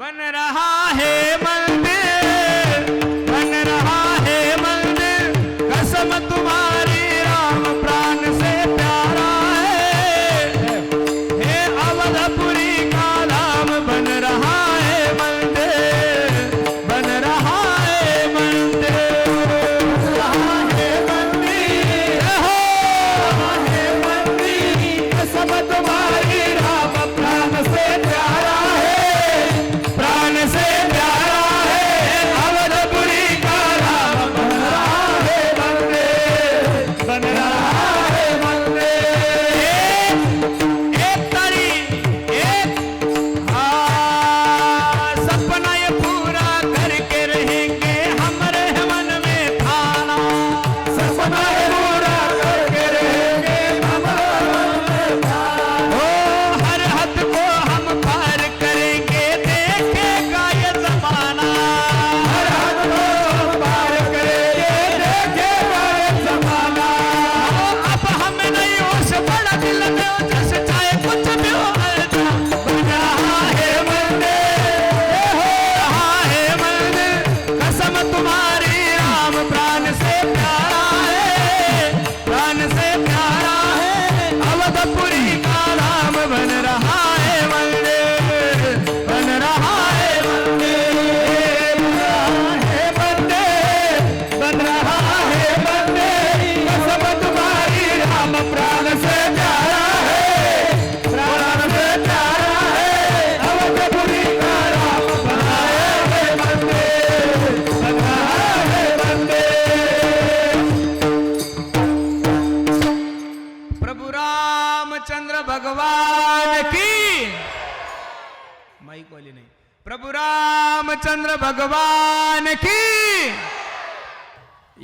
बन रहा है मंदिर। भगवान की? वाली नाही. प्रभू रामचंद्र भगवान की?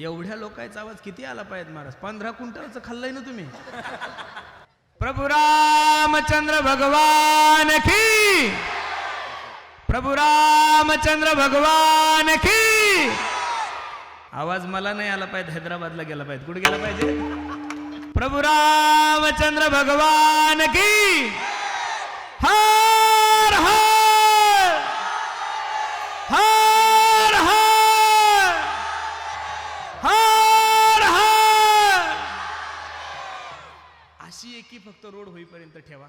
एवढ्या लोकांचा आवाज किती आला पाहिजे महाराज? पंधरा क्विंटलचं खाल्लंय ना तुम्ही? प्रभू रामचंद्र भगवान की? प्रभू रामचंद्र भगवान की? आवाज मला नाही आला पाहिजे हैदराबादला गेला पाहिजे. कुठे गेला पाहिजे? प्रभु रामचंद्र भगवान की। हर हर हर हर हर हर। अशी एकी फक्त रोड होईपर्यंत ठेवा.